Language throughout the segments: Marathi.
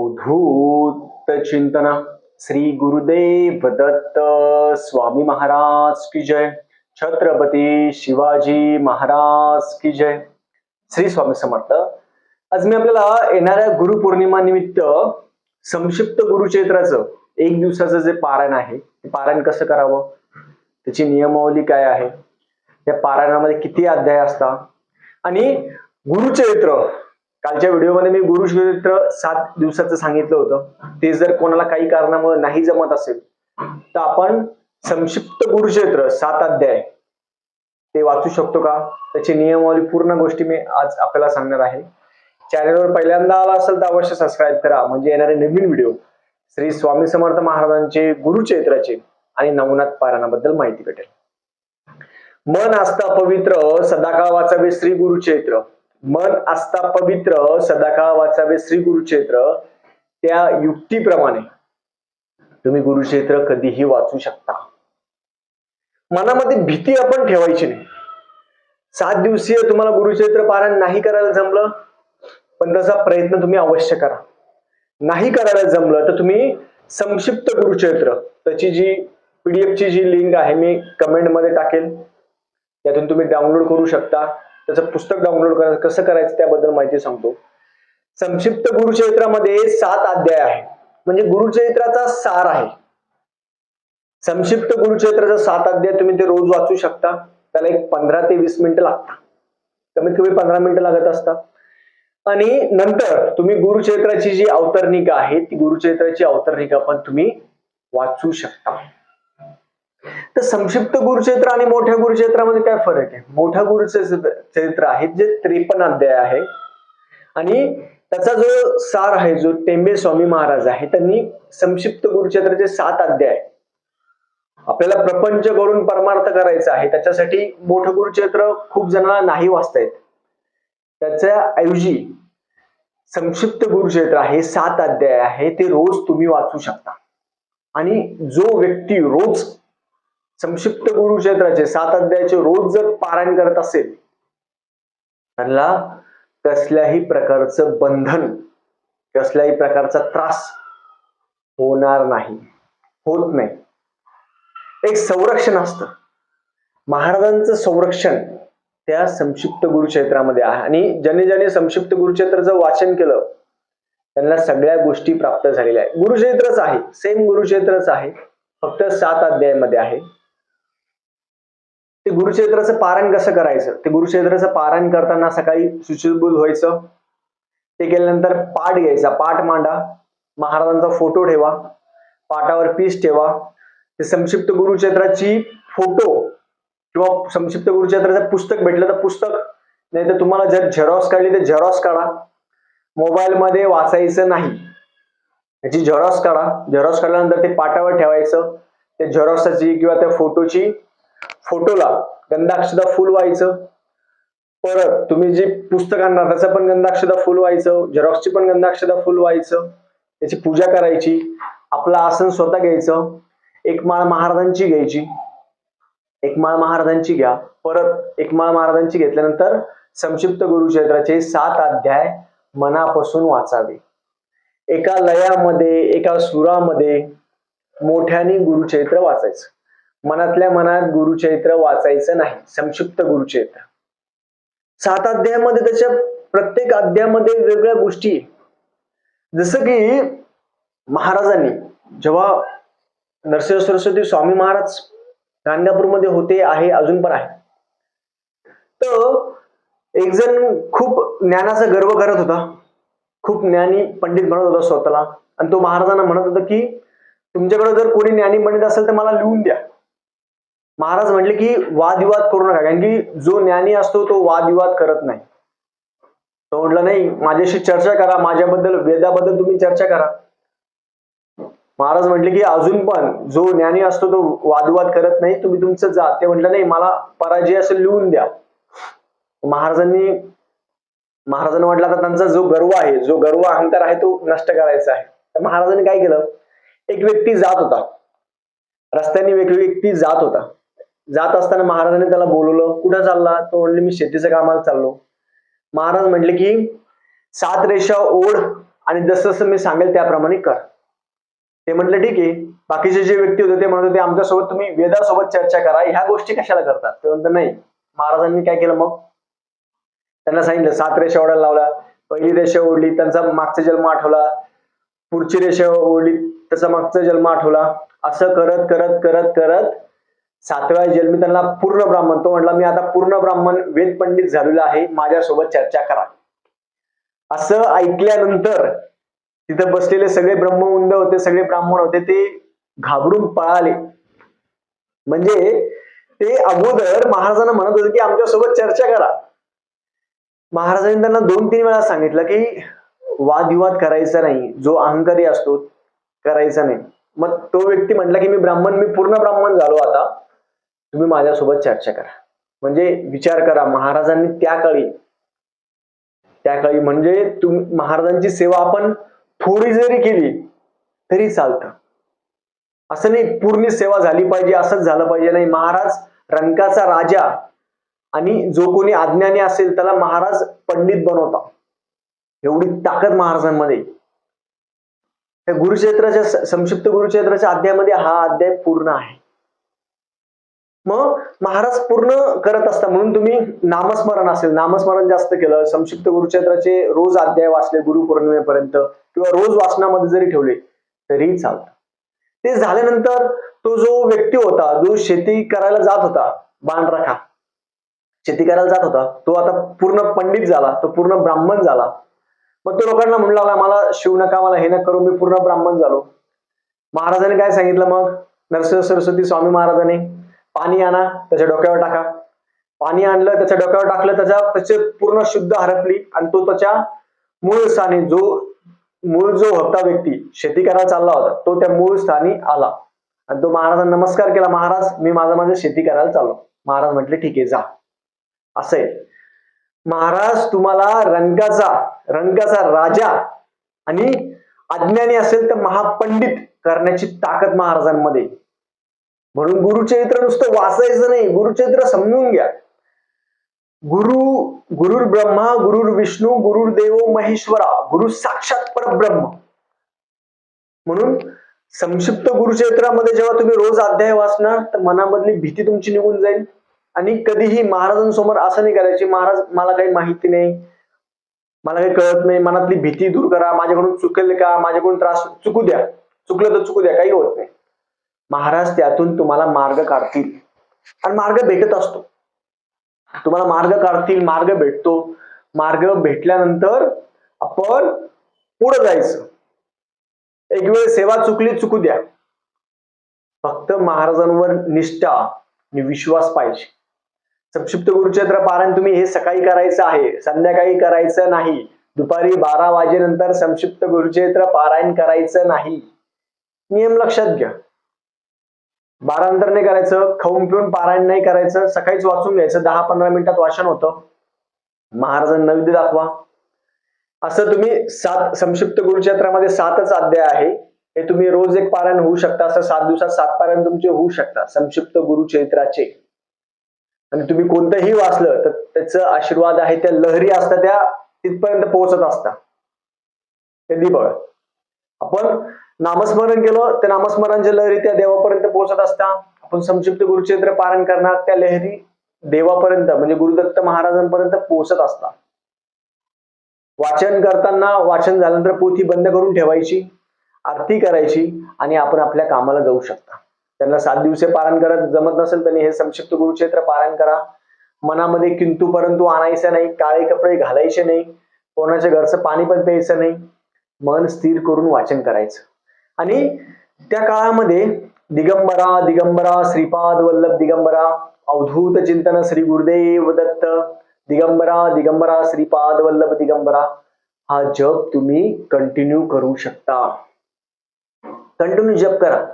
अवधूत चिंतन श्री गुरुदेव दत्त स्वामी महाराज की जय. छत्रपती शिवाजी महाराज की जय. श्री स्वामी समर्थ. आज मी आपल्याला येणाऱ्या गुरुपौर्णिमा निमित्त संक्षिप्त गुरुचैत्राचं एक दिवसाचं जे पारायण आहे ते पारायण कसं करावं? त्याची नियमावली काय आहे? त्या पारायणामध्ये किती अध्याय असतात? आणि गुरुचरित्र कालच्या व्हिडिओमध्ये मी गुरुचरित्र सात दिवसाचं सांगितलं होतं. ते जर कोणाला काही कारणामुळे नाही जमत असेल तर आपण संक्षिप्त गुरुक्षेत्र सात अध्याय. ते वाचू शकतो का? त्याची नियमावली पूर्ण गोष्टी मी आज आपल्याला सांगणार आहे. चॅनलवर पहिल्यांदा आला असेल तर अवश्य सबस्क्राईब करा. म्हणजे येणारे नवीन व्हिडिओ श्री स्वामी समर्थ महाराजांचे गुरुचरित्राचे आणि नवनाथ पारायणाबद्दल माहिती भेटेल. मन असतं पवित्र सदाकाळ वाचावे श्री गुरुचैत्र मन आस्था पवित्र सदाकाळ वाचावे श्री गुरुक्षेत्र त्या युक्तीप्रमाणे तुम्ही गुरुक्षेत्र कधीही वाचू शकता. मनामध्ये भीती आपण ठेवायची नाही. सात दिवसीय तुम्हाला गुरुक्षेत्र पारायण नाही करायला जमलं पण तसा प्रयत्न तुम्ही अवश्य करा. नाही करायला जमलं तर तुम्ही संक्षिप्त गुरुक्षेत्र त्याची जी पीडीएफची जी लिंक आहे मी कमेंटमध्ये टाकेल. त्यातून तुम्ही डाउनलोड करू शकता. त्याचं पुस्तक डाउनलोड करायचं कसं करायचं त्याबद्दल माहिती सांगतो. संक्षिप्त गुरुचरित्रामध्ये सात अध्याय आहे म्हणजे गुरुचरित्राचा सार आहे. संक्षिप्त गुरुचरित्राचा सात अध्याय तुम्ही ते रोज वाचू शकता. त्याला एक पंधरा ते वीस मिनिटं लागतात. कमीत कमी पंधरा मिनिटं लागत असतात. आणि नंतर तुम्ही गुरुचरित्राची जी अवतरणिका आहे ती गुरुचरित्राची अवतरणिका पण तुम्ही वाचू शकता. तर संक्षिप्त गुरुक्षेत्र आणि मोठ्या गुरुक्षेत्रामध्ये काय फरक आहे? मोठा गुरुक्षेत्र आहे जे त्रेपन्न अध्याय आहे. आणि त्याचा जो सार आहे जो टेंबे स्वामी महाराज आहे त्यांनी संक्षिप्त गुरुक्षेत्राचे सात अध्याय आपल्याला प्रपंच करून परमार्थ करायचा आहे. त्याच्यासाठी मोठं गुरुक्षेत्र खूप जणांना नाही वाचता येत. त्याच्या ऐवजी संक्षिप्त गुरुक्षेत्र आहे सात अध्याय आहे ते रोज तुम्ही वाचू शकता. आणि जो व्यक्ती रोज संक्षिप्त गुरुक्षेत्राचे सात अध्यायाचे रोज जर पारायण करत असेल त्यांना कसल्याही प्रकारचं बंधन कसल्याही प्रकारचा त्रास होणार नाही होत नाही. एक संरक्षण असतं. महाराजांचं संरक्षण त्या संक्षिप्त गुरुक्षेत्रामध्ये आहे. आणि ज्याने ज्याने संक्षिप्त गुरुक्षेत्राचं वाचन केलं त्यांना सगळ्या गोष्टी प्राप्त झालेल्या आहे गुरुक्षेत्रच आहे. सेम गुरुक्षेत्रच आहे. फक्त सात अध्यायामध्ये आहे. ते गुरुक्षेत्राचं पारायण कसं करायचं? ते गुरुक्षेत्राचं पारायण करताना सकाळी सुशुभूत व्हायचं. ते केल्यानंतर पाठ घ्यायचा. पाठ मांडा. महाराजांचा फोटो ठेवा. पाटावर पीस ठेवा. ते संक्षिप्त गुरुक्षेत्राची फोटो किंवा संक्षिप्त गुरुक्षेत्राचं पुस्तक भेटलं तर पुस्तक. नाही तर तुम्हाला जर झेरॉक्स काढली तर झेरॉक्स काढा. मोबाईल मध्ये वाचायचं नाही. याची झेरॉक्स काढा. झेरॉक्स काढल्यानंतर ते पाटावर ठेवायचं. त्या झेरॉक्सची किंवा त्या फोटोची फोटोला. गंधाक्षदा फुल व्हायचं. परत तुम्ही जे पुस्तक आणणार त्याचं पण गंधाक्षदा फुल व्हायचं. झेरॉक्सची पण गंधाक्षदा फुल व्हायचं. त्याची पूजा करायची. आपलं आसन स्वतः घ्यायचं. एक माळ महाराजांची घ्यायची. एक माळ महाराजांची घ्या. परत एक माळ महाराजांची घेतल्यानंतर संक्षिप्त गुरुक्षेत्राचे सात अध्याय मनापासून वाचावे. एका लयामध्ये एका सुरामध्ये मोठ्याने गुरुचरित्र वाचायचं. मनातल्या मनात गुरुचरित्र वाचायचं नाही. संक्षिप्त गुरुचरित्र सात अध्यायामध्ये त्याच्या प्रत्येक अध्यायामध्ये वेगवेगळ्या गोष्टी जसं की महाराजांनी जेव्हा नरसिंह सरस्वती स्वामी महाराज गाणगापूरमध्ये होते आहे अजून पण आहे. तर एक जण खूप ज्ञानाचा गर्व करत होता. खूप ज्ञानी पंडित म्हणत होता स्वतःला. आणि तो महाराजांना म्हणत होता की तुमच्याकडे जर कोणी ज्ञानी पंडित असेल तर मला लिहून द्या. महाराज म्हटले की वादविवाद करू नका कारण की जो ज्ञानी असतो तो वादविवाद करत नाही. तो म्हटलं नाही माझ्याशी चर्चा करा माझ्याबद्दल वेदाबद्दल तुम्ही चर्चा करा. महाराज म्हटले की अजून पण जो ज्ञानी असतो तो वादविवाद करत नाही तुम्ही तुमचं जा. ते म्हटलं नाही मला पराजय असं लिहून द्या. महाराजांनी महाराजांना म्हटलं आता त्यांचा जो गर्व आहे जो गर्व अहंकार आहे तो नष्ट करायचा आहे. तर महाराजांनी काय केलं? एक व्यक्ती जात होता. रस्त्याने एक व्यक्ती जात होता. जात असताना महाराजांनी त्याला बोलवलं कुठं चालला? तो म्हणले मी शेतीच्या कामाला चाललो. महाराज म्हटले की सात रेषा ओढ आणि जसं जसं मी सांगेल त्याप्रमाणे कर. ते म्हटलं ठीक आहे. बाकीचे जे व्यक्ती होते ते म्हणत होते आमच्यासोबत तुम्ही वेदासोबत चर्चा करा. ह्या गोष्टी कशाला करतात? ते म्हणतात नाही. महाराजांनी काय केलं मग? त्यांना सांगितलं सात रेषा ओढायला लावल्या. पहिली रेषा ओढली त्यांचा मागचा जन्म आठवला. पुढची रेषा ओढली त्याचा मागचा जन्म आठवला. असं करत करत करत करत सातव्या जन्मी त्यांना पूर्ण ब्राह्मण. तो म्हटला मी आता पूर्ण ब्राह्मण वेद पंडित झालेला आहे. माझ्यासोबत चर्चा करा. असं ऐकल्यानंतर तिथं बसलेले सगळे ब्रह्मवुंद होते सगळे ब्राह्मण होते. ते घाबरून पळाले. म्हणजे ते अगोदर महाराजांना म्हणत होते की आमच्यासोबत चर्चा करा. महाराजांनी त्यांना दोन तीन वेळा सांगितलं की वादविवाद करायचा नाही. जो अहंकारी असतो करायचा नाही. मग तो व्यक्ती म्हटला की मी ब्राह्मण मी पूर्ण ब्राह्मण झालो आता. तुम्ही माझ्यासोबत चर्चा करा. म्हणजे विचार करा महाराजांनी त्या काळी. त्या काळी म्हणजे तुम्ही महाराजांची सेवा आपण थोडी जरी केली तरी चालतं. असं नाही पूर्ण सेवा झाली पाहिजे असंच झालं पाहिजे. नाही महाराज रंकाचा राजा आणि जो कोणी अज्ञानी असेल त्याला महाराज पंडित बनवता. एवढी ताकद महाराजांमध्ये. त्या गुरुक्षेत्राच्या संक्षिप्त गुरुक्षेत्राच्या अध्यायामध्ये हा अध्याय पूर्ण आहे. मग महाराज पूर्ण करत असता म्हणून तुम्ही नामस्मरण असेल. नामस्मरण जास्त केलं. संक्षिप्त गुरुक्षेत्राचे रोज अध्याय वाचले गुरु पौर्णिमेपर्यंत किंवा रोज वाचनामध्ये जरी ठेवले तरी चालत. ते झाल्यानंतर तो जो व्यक्ती होता जो शेती करायला जात होता बाणराखा. शेती करायला जात होता तो आता पूर्ण पंडित झाला तो पूर्ण ब्राह्मण झाला. मग तो लोकांना म्हणू लागला मला शिव नका मला हे न करू मी पूर्ण ब्राह्मण झालो. महाराजांनी काय सांगितलं मग? नरसिंह सरस्वती स्वामी महाराजांनी पाणी आणा त्याच्या डोक्यावर टाका. पाणी आणलं त्याच्या डोक्यावर टाकलं त्याच्या त्याचे पूर्ण शुद्ध हरपली आणि तो त्याच्या मूळ स्थानी जो मूळ जो होता व्यक्ती शेती करायला चालला होता तो त्या मूळ स्थानी आला. आणि तो महाराजांना नमस्कार केला महाराज मी माझा माझं शेती करायला चाललो. महाराज म्हटले ठीक आहे जा. असं आहे. महाराज तुम्हाला रंगाचा रंगाचा राजा आणि अज्ञानी असेल तर महापंडित करण्याची ताकद महाराजांमध्ये म्हणून गुरुचरित्र नुसतं वाचायचं नाही गुरुचरित्र समजून घ्या. गुरु गुरुर ब्रह्मा गुरुर विष्णू गुरुर देव महेश्वरा गुरु साक्षात परब्रह्म. म्हणून संक्षिप्त गुरुचरित्रामध्ये जेव्हा तुम्ही रोज अध्याय वाचणार तर मनामधली भीती तुमची निघून जाईल. आणि कधीही महाराजांसमोर असं नाही करायची महाराज मला काही माहिती नाही मला काही कळत नाही मनातली भीती दूर करा माझ्याकडून चुकेल का माझ्याकडून त्रास चुकू द्या. चुकलं तर चुकू द्या काही होत नाही. महाराज त्यातून तुम्हाला मार्ग काढतील. आणि मार्ग भेटत असतो. तुम्हाला मार्ग काढतील मार्ग भेटतो. मार्ग भेटल्यानंतर आपण पुढे जायचं. एक वेळ सेवा चुकली चुकू द्या. फक्त महाराजांवर निष्ठा आणि विश्वास पाहिजे. संक्षिप्त गुरुचरित्र पारायण तुम्ही हे सकाळी करायचं आहे संध्याकाळी करायचं नाही. दुपारी बारा वाजेनंतर संक्षिप्त गुरुचरित्र पारायण करायचं नाही. नियम लक्षात घ्या. बारानंतर नाही करायचं खाऊन पिऊन पारायण नाही करायचं सकाळीच वाचून घ्यायचं दहा पंधरा मिनिटात वाचन होतं. महाराजांना विधी दाखवा. असं तुम्ही सात संक्षिप्त गुरुक्षेत्रामध्ये सातच अध्याय आहे. हे तुम्ही रोज एक पारायण होऊ शकता असं सात दिवसात सात पारायण तुमचे होऊ शकता संक्षिप्त गुरुचरित्राचे आणि तुम्ही कोणतंही वाचलं तर त्याचं आशीर्वाद आहे त्या लहरी असतात त्या तिथपर्यंत पोहोचत असतात. कधी बघा आपण नामस्मरण केलं त्या नामस्मरणच्या लहरी त्या देवापर्यंत पोहोचत असता. आपण संक्षिप्त गुरुक्षेत्र पारण करणार त्या लहरी देवापर्यंत म्हणजे गुरुदत्त महाराजांपर्यंत पोहोचत असता. वाचन करताना वाचन झाल्यानंतर पोथी बंद करून ठेवायची आरती करायची आणि आपण आपल्या कामाला जाऊ शकता. त्यांना सात दिवसे पारण करत जमत नसेल त्यांनी हे संक्षिप्त गुरुक्षेत्र पारण करा. मनामध्ये किंतू परंतु आणायचं नाही काळे कपडे घालायचे नाही कोणाच्या घरचं पाणी पण प्यायचं नाही. मन स्थिर करून वाचन करायचं. आणि त्या काळामध्ये दिगंबरा दिगंबरा श्रीपाद वल्लभ दिगंबरा अवधूत चिंतन श्री गुरुदेव दत्त दिगंबरा दिगंबरा श्रीपाद वल्लभ दिगंबरा हा जप तुम्ही कंटिन्यू करू शकता. कंटिन्यू जप करा.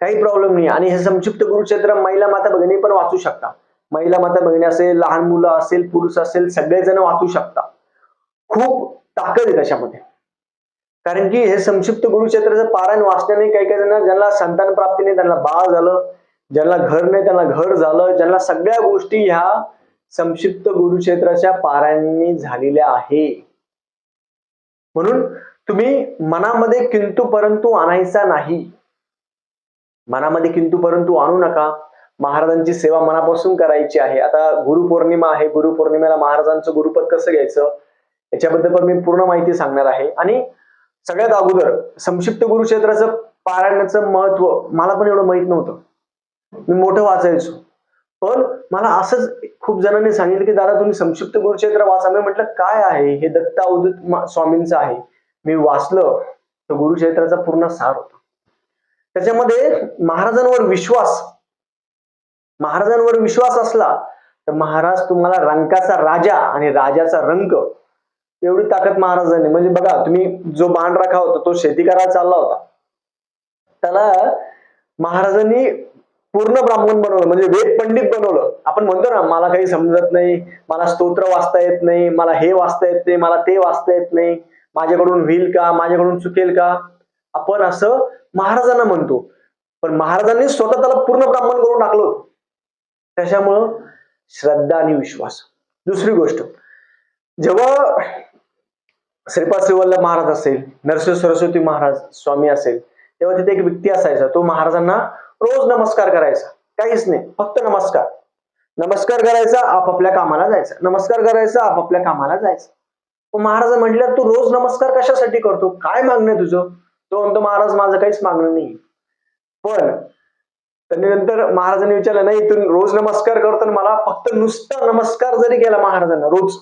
काही प्रॉब्लेम नाही. आणि हे संक्षिप्त गुरुक्षेत्र महिला माता भगिनी पण वाचू शकता. महिला माता भगिनी असेल लहान मुलं असेल पुरुष असेल सगळेजण वाचू शकता. खूप ताकद आहे त्याच्यामध्ये. कारण की हे संक्षिप्त गुरुक्षेत्राचं पारायण वाचण्याने काही काही जण ज्यांना संतान प्राप्ती नाही त्यांना बाळ झालं ज्यांना घर नाही त्यांना घर झालं ज्यांना सगळ्या गोष्टी ह्या संक्षिप्त गुरुक्षेत्राच्या पारायणी झालेल्या आहे. म्हणून तुम्ही मनामध्ये किंतु परंतु आणायचा नाही. मनामध्ये किंतु परंतु आणू नका. महाराजांची सेवा मनापासून करायची आहे. आता गुरुपौर्णिमा आहे. गुरुपौर्णिमेला महाराजांचं गुरुपद कसं घ्यायचं? याच्याबद्दल पण मी पूर्ण माहिती सांगणार आहे. आणि सगळ्यात अगोदर संक्षिप्त गुरुक्षेत्राचं पारायणाचं महत्त्व मला पण एवढं माहीत नव्हतं. मी मोठं वाचायचो. पण मला असंच खूप जणांनी सांगितलं की दादा तुम्ही संक्षिप्त गुरुक्षेत्र वाचा. मी म्हटलं काय आहे? हे दत्त अवधूत स्वामींचं आहे. मी वाचलं तर गुरुक्षेत्राचा पूर्ण सार होता. त्याच्यामध्ये महाराजांवर विश्वास महाराजांवर विश्वास असला तर महाराज तुम्हाला रंकाचा राजा आणि राजाचा रंग एवढी ताकद महाराजांनी. म्हणजे बघा तुम्ही जो बाण राखा होता तो शेती करायला चालला होता. त्याला महाराजांनी पूर्ण ब्राह्मण बनवलं म्हणजे वेद पंडित बनवलं. आपण म्हणतो ना मला काही समजत नाही मला स्तोत्र वाचता येत नाही मला हे वाचता येत नाही मला ते वाचता येत नाही माझ्याकडून होईल का माझ्याकडून चुकेल का? आपण असं महाराजांना म्हणतो. पण महाराजांनी स्वतः त्याला पूर्ण ब्राह्मण करून टाकलं होतं. त्याच्यामुळं श्रद्धा आणि विश्वास. दुसरी गोष्ट. जेव्हा श्रीपाद श्रीवल्लभ महाराज असेल नरसिंह सरस्वती महाराज स्वामी असेल तेव्हा तिथे एक व्यक्ती असायचा तो महाराजांना रोज नमस्कार करायचा. काहीच नाही फक्त नमस्कार. नमस्कार करायचा आपापल्या कामाला जायचा. नमस्कार करायचा आपापल्या कामाला जायचा. महाराज म्हटलं तू रोज नमस्कार कशासाठी करतो? काय मागणं आहे तुझं? तो म्हणतो महाराज माझं काहीच मागणं नाही. पण त्यांनी नंतर महाराजांनी विचारलं नाही तू रोज नमस्कार करतो मला फक्त नुसता नमस्कार जरी केला महाराजांना रोज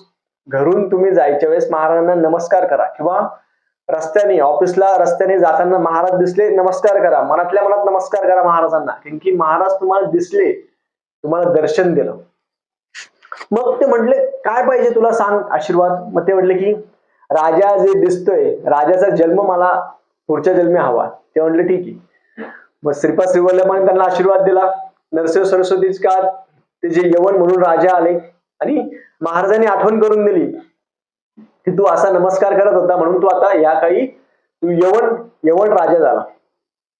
घरून तुम्ही जायच्या वेळेस महाराजांना नमस्कार करा किंवा रस्त्याने ऑफिसला रस्त्याने जाताना महाराज दिसले नमस्कार करा. मनातल्या मनात नमस्कार करा महाराजांना. कारण की महाराज तुम्हाला दिसले तुम्हाला दर्शन दिलं. मग ते म्हटले काय पाहिजे तुला सांग आशीर्वाद? मग ते म्हटले की राजा जे दिसतोय राजाचा जन्म मला पुढच्या जन्मी हवा. ते म्हटले ठीक आहे. मग श्रीपाद श्रीवल्लभाने त्यांना आशीर्वाद दिला. नरसिंह सरस्वतीच का ते जे यवन म्हणून राजा आले आणि महाराजांनी आठवण करून दिली की तू असा नमस्कार करत होता म्हणून तू आता या काळी तू यवन यवन राजा झाला.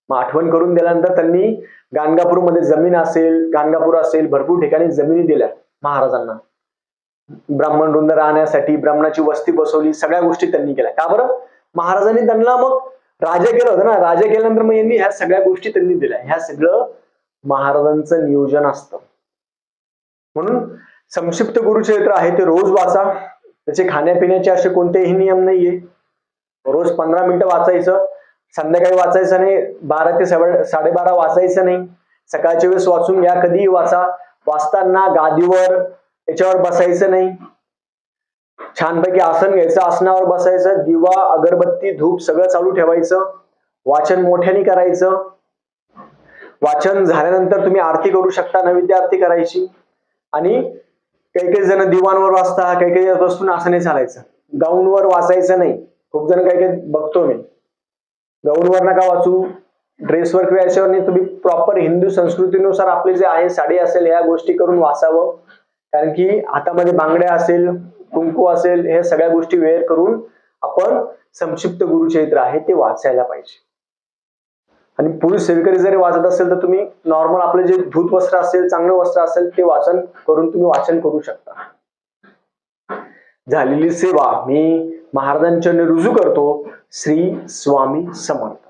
मग आठवण करून दिल्यानंतर त्यांनी गाणगापूरमध्ये जमीन असेल गाणगापूर असेल भरपूर ठिकाणी जमिनी दिल्या महाराजांना. ब्राह्मण वृंद राहण्यासाठी ब्राह्मणाची वस्ती बसवली सगळ्या गोष्टी त्यांनी केल्या. का बरं? महाराजांनी त्यांना मग राजा केलं होतं ना? राजा केल्यानंतर मग यांनी ह्या सगळ्या गोष्टी त्यांनी दिल्या. ह्या सगळं महाराजांचं नियोजन असतं. म्हणून संक्षिप्त गुरुचरित्र आहे ते रोज वाचा. त्याचे खाण्यापिण्याचे असे कोणतेही नियम नाहीये. रोज पंधरा मिनिटं वाचायचं संध्याकाळी वाचायचं नाही बारा ते साडे साडेबारा वाचायचं नाही. सकाळच्या वेळेस वाचून घ्या कधीही वाचा. वाचताना गादीवर याच्यावर बसायचं नाही. छानपैकी आसन घ्यायचं आसनावर बसायचं दिवा अगरबत्ती धूप सगळं चालू ठेवायचं. वाचन मोठ्याने करायचं. वाचन झाल्यानंतर तुम्ही आरती करू शकता नैवेद्य आरती करायची. आणि काही काही जण दिवाणवर वाचता काही काही बसून असं नाही चालायचं. गाऊनवर वाचायचं नाही. खूप जण काही काही बघतो मी. गाऊनवर नका वाचू. ड्रेसवर किंवा याच्यावर नाही तुम्ही प्रॉपर हिंदू संस्कृतीनुसार आपले जे आहे साडी असेल या गोष्टी करून वाचावं. कारण की हातामध्ये बांगड्या असेल कुंकू असेल हे सगळ्या गोष्टी वेअर करून आपण संक्षिप्त गुरुचरित्र आहे ते वाचायला पाहिजे. आणि पुरुष सेवेकरी जरी वाचत असेल तर तुम्ही नॉर्मल आपले जे धूत वस्त्र असेल चांगलं वस्त्र असेल ते वाचन करून तुम्ही वाचन करू शकता. झालेली सेवा मी महाराजांच्या रुजू करतो श्री स्वामी समर्थ.